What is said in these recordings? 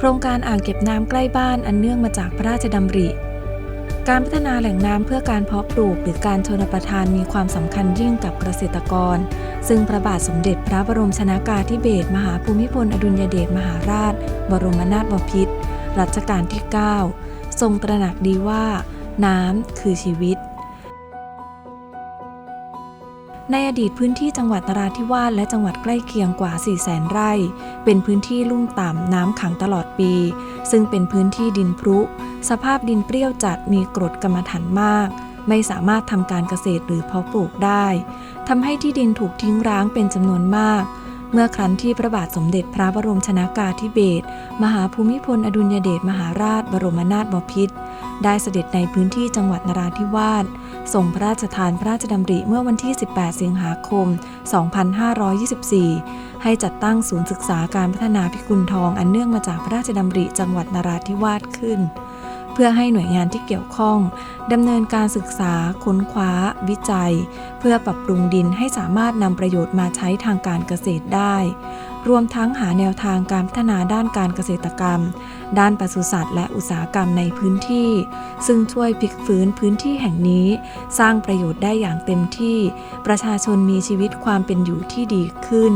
โครงการอ่างเก็บน้ำใกล้บ้านอันเนื่องมาจากพระราชดำริ การพัฒนาแหล่งน้ำเพื่อการเพาะปลูกหรือการชนประทานมีความสำคัญยิ่งกับเกษตรกร ซึ่งพระบาทสมเด็จพระบรมชนากาธิเบศรมหาภูมิพลอดุลยเดชมหาราช บรมนาถบพิตรรัชกาลที่ 9 ทรงตระหนักดีว่า น้ำคือชีวิต ในอดีตพื้นที่จังหวัดนราธิวาสและจังหวัดใกล้เคียงกว่า 4 0 0แสนไร่ เป็นพื้นที่ลุ่มต่ำน้ำขังตลอดปี ซึ่งเป็นพื้นที่ดินพรุ สภาพดินเปรี้ยวจัดมีกรดกรรมฐานมาก ไม่สามารถทำการเกษตรหรือเพาะปลูกได้ทำให้ที่ดินถูกทิ้งร้างเป็นจำนวนมากเมื่อครั้นที่พระบาทสมเด็จพระบรมชนากาธิเบศรมหาภูมิพลอดุลยเดชมหาราชบรมนาถบพิตรได้เสด็จในพื้นที่จังหวัดนราธิวาส ทรงพระราชทานพระราชดำริเมื่อวันที่ 18 สิงหาคม 2524 ให้จัดตั้งศูนย์ศึกษาการพัฒนาพิกุลทองอันเนื่องมาจากพระราชดำริจังหวัดนราธิวาสขึ้น เพื่อให้หน่วยงานที่เกี่ยวข้องดำเนินการศึกษา ค้นคว้า วิจัย เพื่อปรับปรุงดินให้สามารถนำประโยชน์มาใช้ทางการเกษตรได้ รวมทั้งหาแนวทางการพัฒนาด้านการเกษตรกรรม ด้านปศุสัตว์และอุตสาหกรรมในพื้นที่ ซึ่งช่วยพลิกฟื้นพื้นที่แห่งนี้ สร้างประโยชน์ได้อย่างเต็มที่ ประชาชนมีชีวิตความเป็นอยู่ที่ดีขึ้น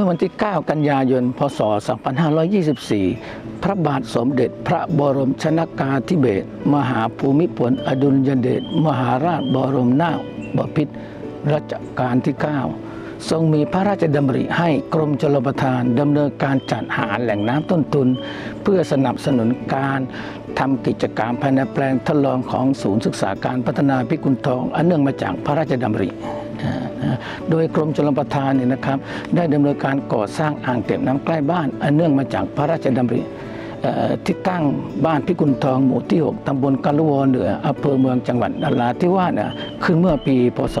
มื่อวันที่ 9 กันยายน พศ 2524 พระบาทสมเด็จพระบรมชนากาธิเบศรมหาภูมิพลอดุลยเดชมหาราชบรมนาถบพิตรรัชกาลที่ 9 ทรงมีพระราชดำริให้กรมชลประทานดำเนินการจัดหาแหล่งน้ำต้นทุน เพื่อสนับสนุนการ ทำกิจกรรมภายในแปลงทดลองของศูนย์ศึกษาการพัฒนาพิกุลทอง อันเนื่องมาจากพระราชดำริโดยกรมชลประทานเนี่ยนะครับ ได้ดำเนินการก่อสร้างอ่างเก็บน้ำใกล้บ้าน อันเนื่องมาจากพระราชดำริที่ตั้งบ้านพิกุลทองหมู่ที่ 6 ตำบลกาลุวเหนืออำเภอเมืองจังหวัดนราธิวาสเนี่ยขึ้นเมื่อปี พศ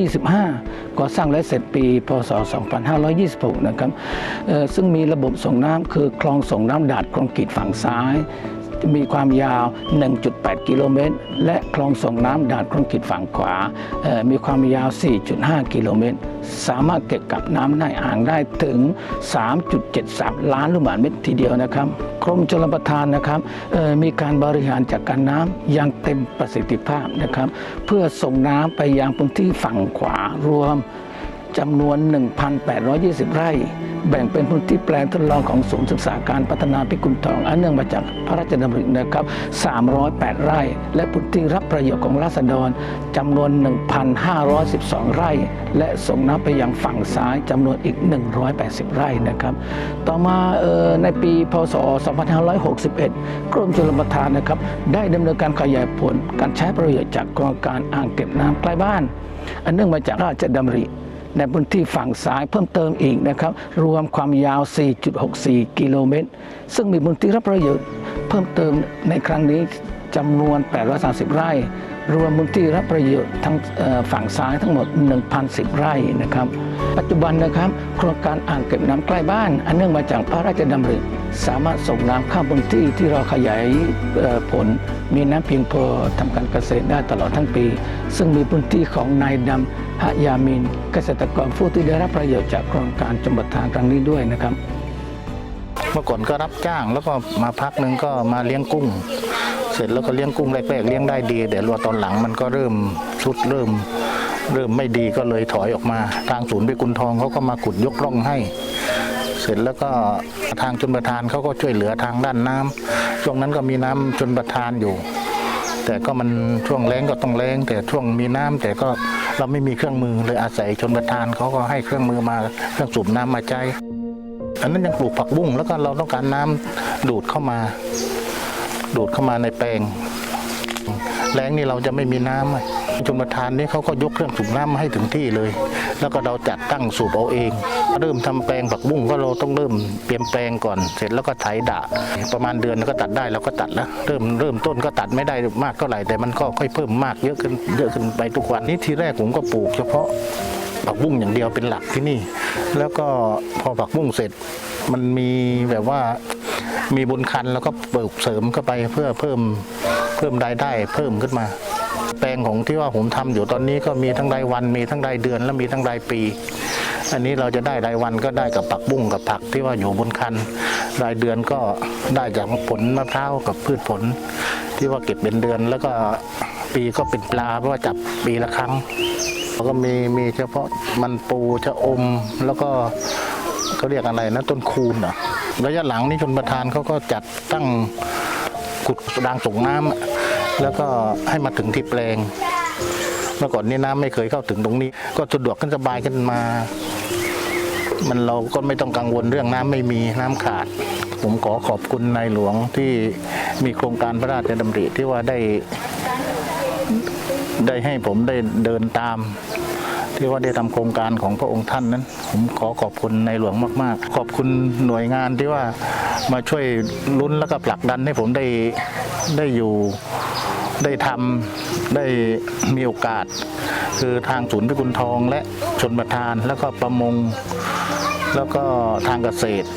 2525 ก่อสร้างและเสร็จปี พศ 2526 นะครับซึ่งมีระบบส่งน้ำคือคลองส่งน้ำดาดคลองกรีดฝั่งซ้าย มีความยาว 1.8 กิโลเมตร และคลองส่งน้ำด่านคลองกิดฝั่งขวา มีความยาว 4.5 กิโลเมตร สามารถเก็บกับน้ำในอ่างได้ถึง 3.73 ล้านลูกบาศก์เมตรทีเดียวนะครับกรมชลประทานนะครับมีการบริหารจัดการน้ำอย่างเต็มประสิทธิภาพนะครับ เพื่อส่งน้ำไปยังพื้นที่ฝั่งขวารวม จำนวน 1,820 ไร่ แบ่งเป็นพื้นที่แปลงทดลองของศูนย์ศึกษาการพัฒนาพิกุลทอง อันเนื่องมาจากพระราชดำรินะครับ 308 ไร่ และพื้นที่รับประโยชน์ของราษฎรจำนวน 1,512 ไร่ และส่งน้ำไปยังฝั่งซ้ายจำนวนอีก 180 ไร่นะครับ ต่อมาออในปี พศ 2561 กรมชลประทานนะครับ ได้ดำเนินการขยายผลการใช้ประโยชน์จากโครงการอ่างเก็บน้ำใกล้บ้าน อันเนื่องมาจากราชดำริ ในพื้นที่ฝั่งซ้ายเพิ่มเติมอีกนะครับ รวมความยาว 4.64 กิโลเมตร ซึ่งมีพื้นที่รับประโยชน์เพิ่มเติมในครั้งนี้จำนวน 830 ไร่ รวมพื้นที่รับประโยชน์ทั้งฝั่งซ้ายทั้งหมด 1,010 ไร่นะครับ ปัจจุบันนะครับ โครงการอ่างเก็บน้ำใกล้บ้าน อันเนื่องมาจากพระราชดำริสามารถส่งน้ำเข้าพื้นที่ที่เราขยายผล มีน้ำเพียงพอทำการเกษตรได้ตลอดทั้งปี ซึ่งมีพื้นที่ของนายดำหยามิน เกษตรกรผู้ที่ได้รับประโยชน์จากโครงการจมประทานครั้งนี้ด้วยนะครับ เมื่อก่อนก็รับจ้างแล้วก็มาพักหนึ่งก็มาเลี้ยงกุ้ง เสร็จแล้วก็เลี้ยงกุ้งแรกๆเลี้ยงได้ดีแต่รัวตอนหลังมันก็เริ่มชุดเริ่ม เริ่มไม่ดีก็เลยถอยออกมา ทางศูนย์ไปกุลทองเขาก็มาขุดยกร่องให้ เสร็จแล้วก็ทางชนประทานเขาก็ช่วยเหลือทางด้านน้ำช่วงนั้นก็มีน้ำชนประทานอยู่ แต่ก็มันช่วงแรงก็ต้องแรงแต่ช่วงมีน้ำแต่ก็เราไม่มีเครื่องมือเลยอาศัยชนประทานเขาก็ให้เครื่องมือมาเครื่องสูบน้ำมาใจอันนั้นยังปลูกผักบุ้งแล้วก็เราต้องการน้ำดูดเข้ามา ดูดเข้ามาในแปลงแรงนี่เราจะไม่มีน้ำ ชมทานนี่เขาก็ยกเครื่องสูบน้ำมาให้ถึงที่เลย แล้วก็เราจัดตั้งสูบเอาเอง เริ่มทำแปลงผักบุ้งก็เราต้องเริ่มเตรียมแปลงก่อน เสร็จแล้วก็ไถดะ ประมาณเดือนก็ตัดได้เราก็ตัดแล้ว เริ่มเริ่มต้นก็ตัดไม่ได้มากเท่าไหร่แต่มันก็ค่อยเพิ่มมากเยอะขึ้นเยอะขึ้นไปทุกวันนี้ทีแรกผมก็ปลูก เฉพาะผักบุ้งอย่างเดียวเป็นหลักที่นี่ แล้วก็พอผักบุ้งเสร็จมันมีแบบว่ามีบุญคันแล้วก็ปลูกเสริมเข้าไปเพื่อเพิ่มเพิ่มรายได้เพิ่มขึ้นมา แปลงของที่ว่าผมทำอยู่ตอนนี้ก็มีทั้งรายวันมีทั้งรายเดือนและมีทั้งรายปี อันนี้เราจะได้รายวันก็ได้กับผักบุ้งกับผักที่ว่าอยู่บนคัน รายเดือนก็ได้จากผลมะพร้าวกับพืชผล ที่ว่าเก็บเป็นเดือนแล้วก็ปีก็เป็นปลาเพราะว่าจับปีละครั้งแล้วก็มีมีเฉพาะมันปูชะอมแล้วก็เขาเรียกอะไรนะต้นคูนเหรอระยะหลังนี่ชนประธานเขาก็จัดตั้งขุดรางส่งน้ำ แล้วก็ให้มาถึงที่แปลง เมื่อก่อนนี้น้ำไม่เคยเข้าถึงตรงนี้ ก็สะดวกขึ้นสบายขึ้นมา มันเราก็ไม่ต้องกังวลเรื่องน้ำไม่มีน้ำขาด ผมขอขอบคุณนายหลวงที่มีโครงการพระราชดำริที่ว่าได้ได้ให้ผมได้เดินตาม ที่ว่าได้ทำโครงการของพระองค์ท่านนั้น ผมขอขอบคุณในหลวงมากๆ ขอบคุณหน่วยงานที่ว่ามาช่วยลุ้นแล้วก็ผลักดันให้ผมได้ได้อยู่ ได้ทำได้มีโอกาส คือทางศูนย์พิกุลทองและชนประทาน แล้วก็ประมง แล้วก็ทางเกษตร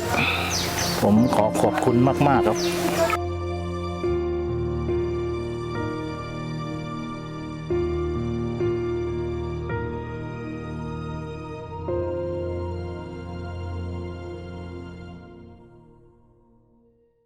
ผมขอขอบคุณมาก ๆ ครับ